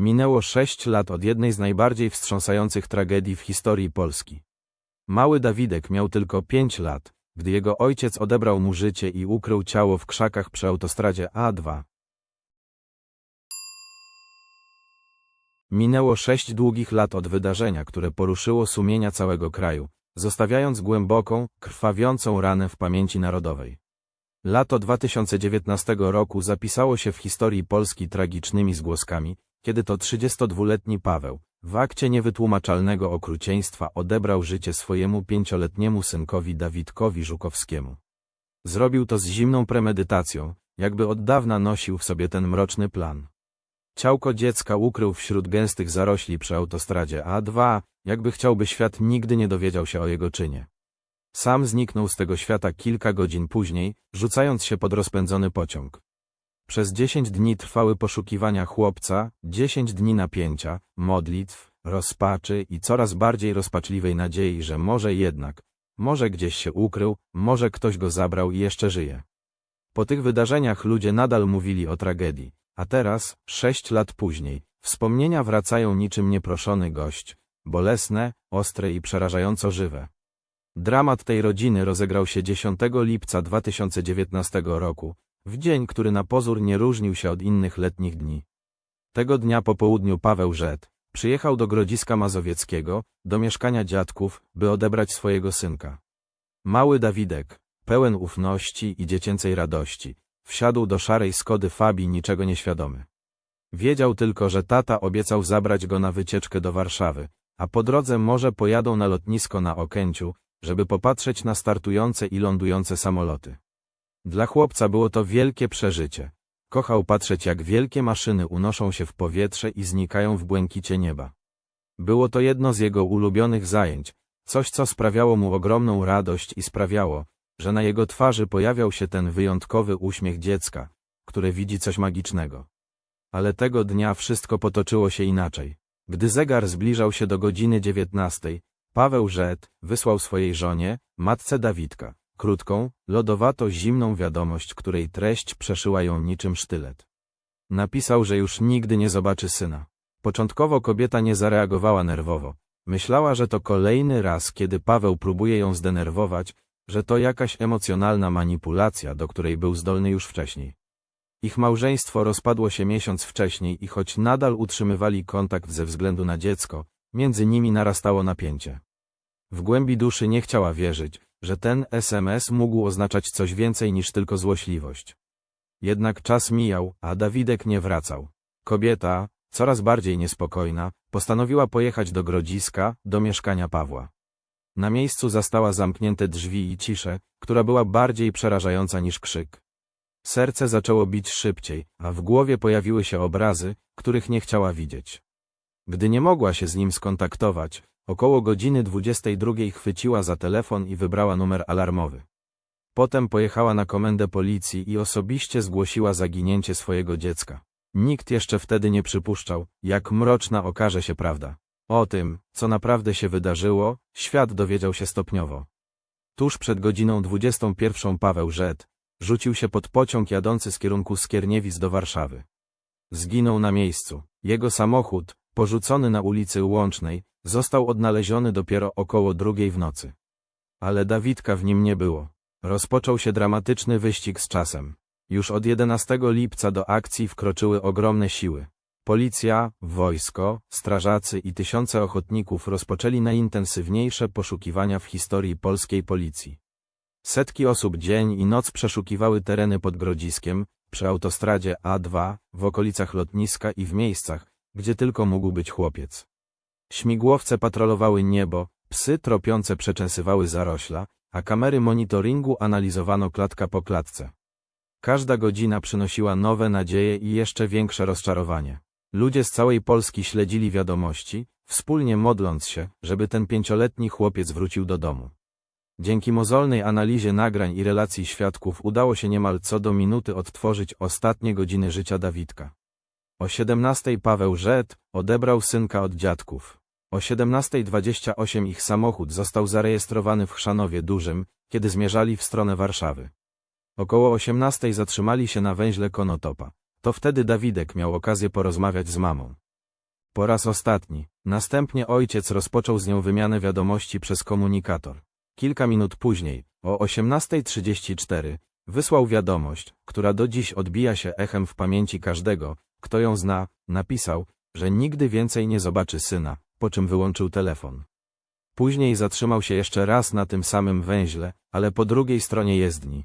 Minęło sześć lat od jednej z najbardziej wstrząsających tragedii w historii Polski. Mały Dawidek miał tylko pięć lat, gdy jego ojciec odebrał mu życie i ukrył ciało w krzakach przy autostradzie A2. Minęło sześć długich lat od wydarzenia, które poruszyło sumienia całego kraju, zostawiając głęboką, krwawiącą ranę w pamięci narodowej. Lato 2019 roku zapisało się w historii Polski tragicznymi zgłoskami, kiedy to 32-letni Paweł, w akcie niewytłumaczalnego okrucieństwa odebrał życie swojemu pięcioletniemu synkowi Dawidkowi Żukowskiemu. Zrobił to z zimną premedytacją, jakby od dawna nosił w sobie ten mroczny plan. Ciałko dziecka ukrył wśród gęstych zarośli przy autostradzie A2, jakby chciałby świat nigdy nie dowiedział się o jego czynie. Sam zniknął z tego świata kilka godzin później, rzucając się pod rozpędzony pociąg. Przez dziesięć dni trwały poszukiwania chłopca, dziesięć dni napięcia, modlitw, rozpaczy i coraz bardziej rozpaczliwej nadziei, że może jednak, może gdzieś się ukrył, może ktoś go zabrał i jeszcze żyje. Po tych wydarzeniach ludzie nadal mówili o tragedii, a teraz, sześć lat później, wspomnienia wracają niczym nieproszony gość, bolesne, ostre i przerażająco żywe. Dramat tej rodziny rozegrał się 10 lipca 2019 roku, w dzień, który na pozór nie różnił się od innych letnich dni. Tego dnia po południu Paweł Żed przyjechał do Grodziska Mazowieckiego, do mieszkania dziadków, by odebrać swojego synka. Mały Dawidek, pełen ufności i dziecięcej radości, wsiadł do szarej Skody Fabii niczego nieświadomy. Wiedział tylko, że tata obiecał zabrać go na wycieczkę do Warszawy, a po drodze może pojadą na lotnisko na Okęciu, żeby popatrzeć na startujące i lądujące samoloty. Dla chłopca było to wielkie przeżycie. Kochał patrzeć jak wielkie maszyny unoszą się w powietrze i znikają w błękicie nieba. Było to jedno z jego ulubionych zajęć, coś co sprawiało mu ogromną radość i sprawiało, że na jego twarzy pojawiał się ten wyjątkowy uśmiech dziecka, które widzi coś magicznego. Ale tego dnia wszystko potoczyło się inaczej. Gdy zegar zbliżał się do godziny dziewiętnastej, Paweł Żet wysłał swojej żonie, matce Dawidka, krótką, lodowato-zimną wiadomość, której treść przeszyła ją niczym sztylet. Napisał, że już nigdy nie zobaczy syna. Początkowo kobieta nie zareagowała nerwowo. Myślała, że to kolejny raz, kiedy Paweł próbuje ją zdenerwować, że to jakaś emocjonalna manipulacja, do której był zdolny już wcześniej. Ich małżeństwo rozpadło się miesiąc wcześniej i choć nadal utrzymywali kontakt ze względu na dziecko, między nimi narastało napięcie. W głębi duszy nie chciała wierzyć, że ten SMS mógł oznaczać coś więcej niż tylko złośliwość. Jednak czas mijał, a Dawidek nie wracał. Kobieta, coraz bardziej niespokojna, postanowiła pojechać do Grodziska, do mieszkania Pawła. Na miejscu zastała zamknięte drzwi i ciszę, która była bardziej przerażająca niż krzyk. Serce zaczęło bić szybciej, a w głowie pojawiły się obrazy, których nie chciała widzieć. Gdy nie mogła się z nim skontaktować, około godziny 22 chwyciła za telefon i wybrała numer alarmowy. Potem pojechała na komendę policji i osobiście zgłosiła zaginięcie swojego dziecka. Nikt jeszcze wtedy nie przypuszczał, jak mroczna okaże się prawda. O tym, co naprawdę się wydarzyło, świat dowiedział się stopniowo. Tuż przed godziną 21 Paweł Żed rzucił się pod pociąg jadący z kierunku Skierniewic do Warszawy. Zginął na miejscu. Jego samochód, porzucony na ulicy Łącznej, został odnaleziony dopiero około drugiej w nocy. Ale Dawidka w nim nie było. Rozpoczął się dramatyczny wyścig z czasem. Już od 11 lipca do akcji wkroczyły ogromne siły. Policja, wojsko, strażacy i tysiące ochotników rozpoczęli najintensywniejsze poszukiwania w historii polskiej policji. Setki osób dzień i noc przeszukiwały tereny pod Grodziskiem, przy autostradzie A2, w okolicach lotniska i w miejscach, gdzie tylko mógł być chłopiec. Śmigłowce patrolowały niebo, psy tropiące przeczęsywały zarośla, a kamery monitoringu analizowano klatka po klatce. Każda godzina przynosiła nowe nadzieje i jeszcze większe rozczarowanie. Ludzie z całej Polski śledzili wiadomości, wspólnie modląc się, żeby ten pięcioletni chłopiec wrócił do domu. Dzięki mozolnej analizie nagrań i relacji świadków udało się niemal co do minuty odtworzyć ostatnie godziny życia Dawidka. O 17 Paweł Żed odebrał synka od dziadków. O 17.28 ich samochód został zarejestrowany w Chrzanowie Dużym, kiedy zmierzali w stronę Warszawy. Około 18 zatrzymali się na węźle Konotopa. To wtedy Dawidek miał okazję porozmawiać z mamą. Po raz ostatni. Następnie ojciec rozpoczął z nią wymianę wiadomości przez komunikator. Kilka minut później, o 18.34, wysłał wiadomość, która do dziś odbija się echem w pamięci każdego, kto ją zna, napisał, że nigdy więcej nie zobaczy syna, po czym wyłączył telefon. Później zatrzymał się jeszcze raz na tym samym węźle, ale po drugiej stronie jezdni.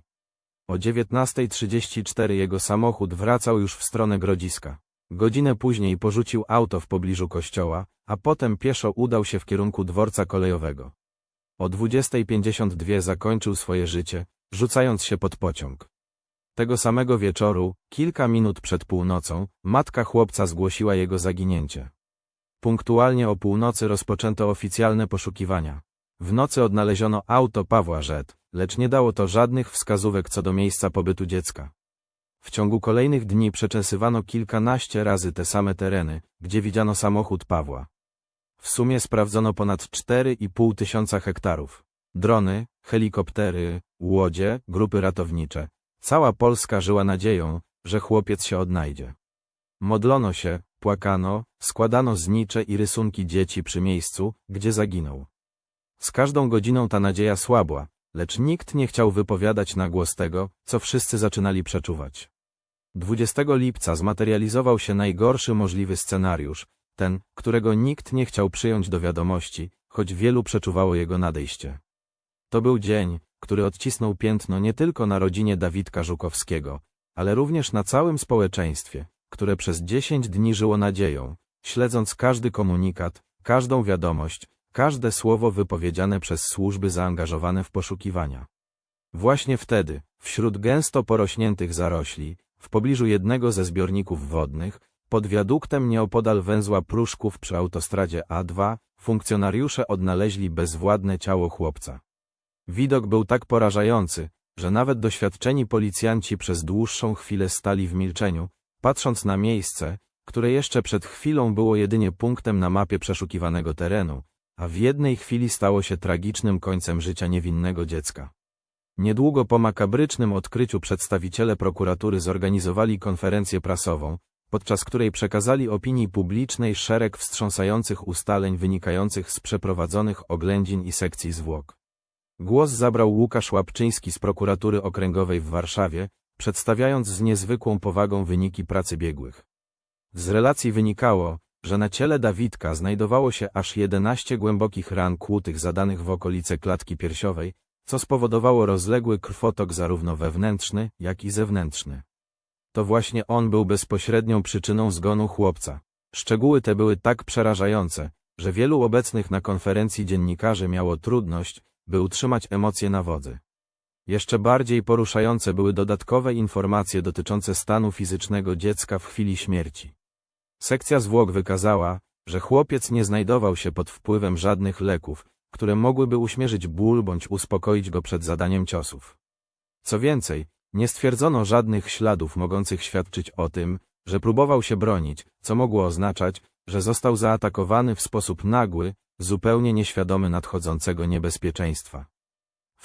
O 19.34 jego samochód wracał już w stronę Grodziska. Godzinę później porzucił auto w pobliżu kościoła, a potem pieszo udał się w kierunku dworca kolejowego. O 20.52 zakończył swoje życie, rzucając się pod pociąg. Tego samego wieczoru, kilka minut przed północą, matka chłopca zgłosiła jego zaginięcie. Punktualnie o północy rozpoczęto oficjalne poszukiwania. W nocy odnaleziono auto Pawła Rzet, lecz nie dało to żadnych wskazówek co do miejsca pobytu dziecka. W ciągu kolejnych dni przeczesywano kilkanaście razy te same tereny, gdzie widziano samochód Pawła. W sumie sprawdzono ponad 4,5 tysiąca hektarów. Drony, helikoptery, łodzie, grupy ratownicze. Cała Polska żyła nadzieją, że chłopiec się odnajdzie. Modlono się, płakano, składano znicze i rysunki dzieci przy miejscu, gdzie zaginął. Z każdą godziną ta nadzieja słabła, lecz nikt nie chciał wypowiadać na głos tego, co wszyscy zaczynali przeczuwać. 20 lipca zmaterializował się najgorszy możliwy scenariusz, ten, którego nikt nie chciał przyjąć do wiadomości, choć wielu przeczuwało jego nadejście. To był dzień, który odcisnął piętno nie tylko na rodzinie Dawidka Żukowskiego, ale również na całym społeczeństwie, które przez 10 dni żyło nadzieją, śledząc każdy komunikat, każdą wiadomość, każde słowo wypowiedziane przez służby zaangażowane w poszukiwania. Właśnie wtedy, wśród gęsto porośniętych zarośli, w pobliżu jednego ze zbiorników wodnych, pod wiaduktem nieopodal węzła Pruszków przy autostradzie A2, funkcjonariusze odnaleźli bezwładne ciało chłopca. Widok był tak porażający, że nawet doświadczeni policjanci przez dłuższą chwilę stali w milczeniu, patrząc na miejsce, które jeszcze przed chwilą było jedynie punktem na mapie przeszukiwanego terenu, a w jednej chwili stało się tragicznym końcem życia niewinnego dziecka. Niedługo po makabrycznym odkryciu przedstawiciele prokuratury zorganizowali konferencję prasową, podczas której przekazali opinii publicznej szereg wstrząsających ustaleń wynikających z przeprowadzonych oględzin i sekcji zwłok. Głos zabrał Łukasz Łapczyński z prokuratury okręgowej w Warszawie, przedstawiając z niezwykłą powagą wyniki pracy biegłych. Z relacji wynikało, że na ciele Dawidka znajdowało się aż 11 głębokich ran kłutych zadanych w okolice klatki piersiowej, co spowodowało rozległy krwotok zarówno wewnętrzny, jak i zewnętrzny. To właśnie on był bezpośrednią przyczyną zgonu chłopca. Szczegóły te były tak przerażające, że wielu obecnych na konferencji dziennikarzy miało trudność, by utrzymać emocje na wodzy. Jeszcze bardziej poruszające były dodatkowe informacje dotyczące stanu fizycznego dziecka w chwili śmierci. Sekcja zwłok wykazała, że chłopiec nie znajdował się pod wpływem żadnych leków, które mogłyby uśmierzyć ból bądź uspokoić go przed zadaniem ciosów. Co więcej, nie stwierdzono żadnych śladów mogących świadczyć o tym, że próbował się bronić, co mogło oznaczać, że został zaatakowany w sposób nagły, zupełnie nieświadomy nadchodzącego niebezpieczeństwa.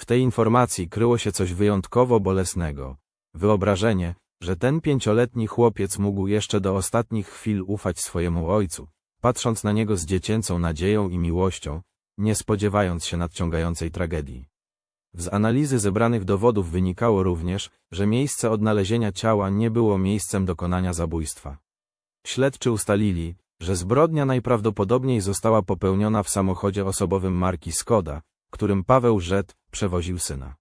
W tej informacji kryło się coś wyjątkowo bolesnego. Wyobrażenie, że ten pięcioletni chłopiec mógł jeszcze do ostatnich chwil ufać swojemu ojcu, patrząc na niego z dziecięcą nadzieją i miłością, nie spodziewając się nadciągającej tragedii. Z analizy zebranych dowodów wynikało również, że miejsce odnalezienia ciała nie było miejscem dokonania zabójstwa. Śledczy ustalili, że zbrodnia najprawdopodobniej została popełniona w samochodzie osobowym marki Skoda, którym Paweł Żet przewoził syna.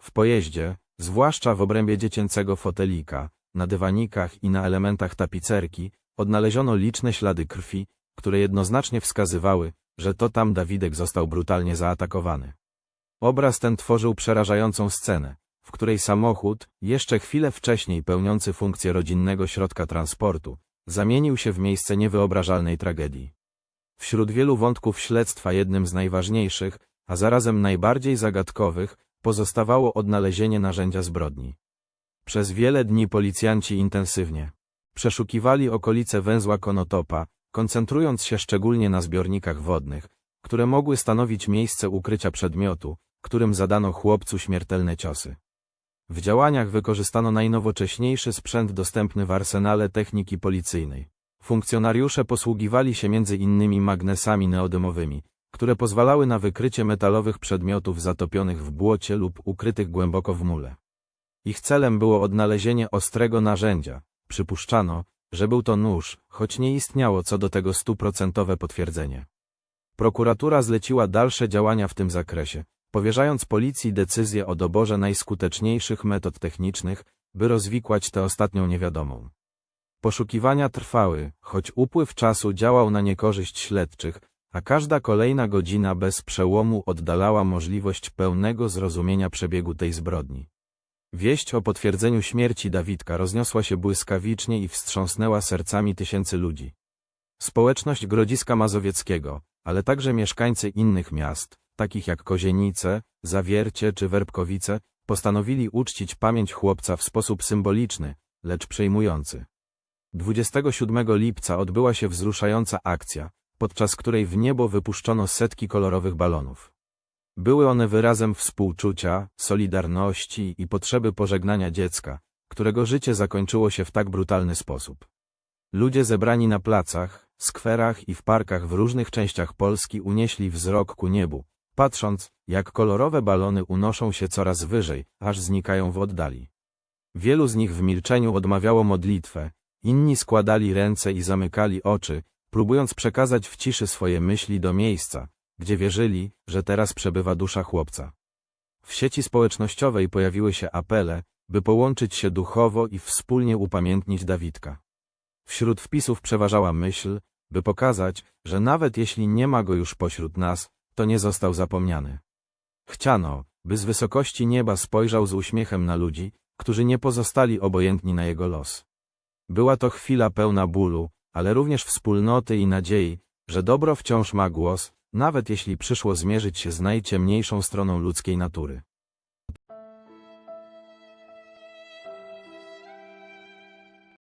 W pojeździe, zwłaszcza w obrębie dziecięcego fotelika, na dywanikach i na elementach tapicerki, odnaleziono liczne ślady krwi, które jednoznacznie wskazywały, że to tam Dawidek został brutalnie zaatakowany. Obraz ten tworzył przerażającą scenę, w której samochód, jeszcze chwilę wcześniej pełniący funkcję rodzinnego środka transportu, zamienił się w miejsce niewyobrażalnej tragedii. Wśród wielu wątków śledztwa jednym z najważniejszych, a zarazem najbardziej zagadkowych, pozostawało odnalezienie narzędzia zbrodni. Przez wiele dni policjanci intensywnie przeszukiwali okolice węzła Konotopa, koncentrując się szczególnie na zbiornikach wodnych, które mogły stanowić miejsce ukrycia przedmiotu, którym zadano chłopcu śmiertelne ciosy. W działaniach wykorzystano najnowocześniejszy sprzęt dostępny w arsenale techniki policyjnej. Funkcjonariusze posługiwali się innymi magnesami neodymowymi, które pozwalały na wykrycie metalowych przedmiotów zatopionych w błocie lub ukrytych głęboko w mule. Ich celem było odnalezienie ostrego narzędzia. Przypuszczano, że był to nóż, choć nie istniało co do tego stuprocentowe potwierdzenie. Prokuratura zleciła dalsze działania w tym zakresie, powierzając policji decyzję o doborze najskuteczniejszych metod technicznych, by rozwikłać tę ostatnią niewiadomą. Poszukiwania trwały, choć upływ czasu działał na niekorzyść śledczych, a każda kolejna godzina bez przełomu oddalała możliwość pełnego zrozumienia przebiegu tej zbrodni. Wieść o potwierdzeniu śmierci Dawidka rozniosła się błyskawicznie i wstrząsnęła sercami tysięcy ludzi. Społeczność Grodziska Mazowieckiego, ale także mieszkańcy innych miast, takich jak Kozienice, Zawiercie czy Werbkowice, postanowili uczcić pamięć chłopca w sposób symboliczny, lecz przejmujący. 27 lipca odbyła się wzruszająca akcja, podczas której w niebo wypuszczono setki kolorowych balonów. Były one wyrazem współczucia, solidarności i potrzeby pożegnania dziecka, którego życie zakończyło się w tak brutalny sposób. Ludzie zebrani na placach, skwerach i w parkach w różnych częściach Polski unieśli wzrok ku niebu, patrząc, jak kolorowe balony unoszą się coraz wyżej, aż znikają w oddali. Wielu z nich w milczeniu odmawiało modlitwę, inni składali ręce i zamykali oczy, próbując przekazać w ciszy swoje myśli do miejsca, gdzie wierzyli, że teraz przebywa dusza chłopca. W sieci społecznościowej pojawiły się apele, by połączyć się duchowo i wspólnie upamiętnić Dawidka. Wśród wpisów przeważała myśl, by pokazać, że nawet jeśli nie ma go już pośród nas, to nie został zapomniany. Chciano, by z wysokości nieba spojrzał z uśmiechem na ludzi, którzy nie pozostali obojętni na jego los. Była to chwila pełna bólu, ale również wspólnoty i nadziei, że dobro wciąż ma głos, nawet jeśli przyszło zmierzyć się z najciemniejszą stroną ludzkiej natury.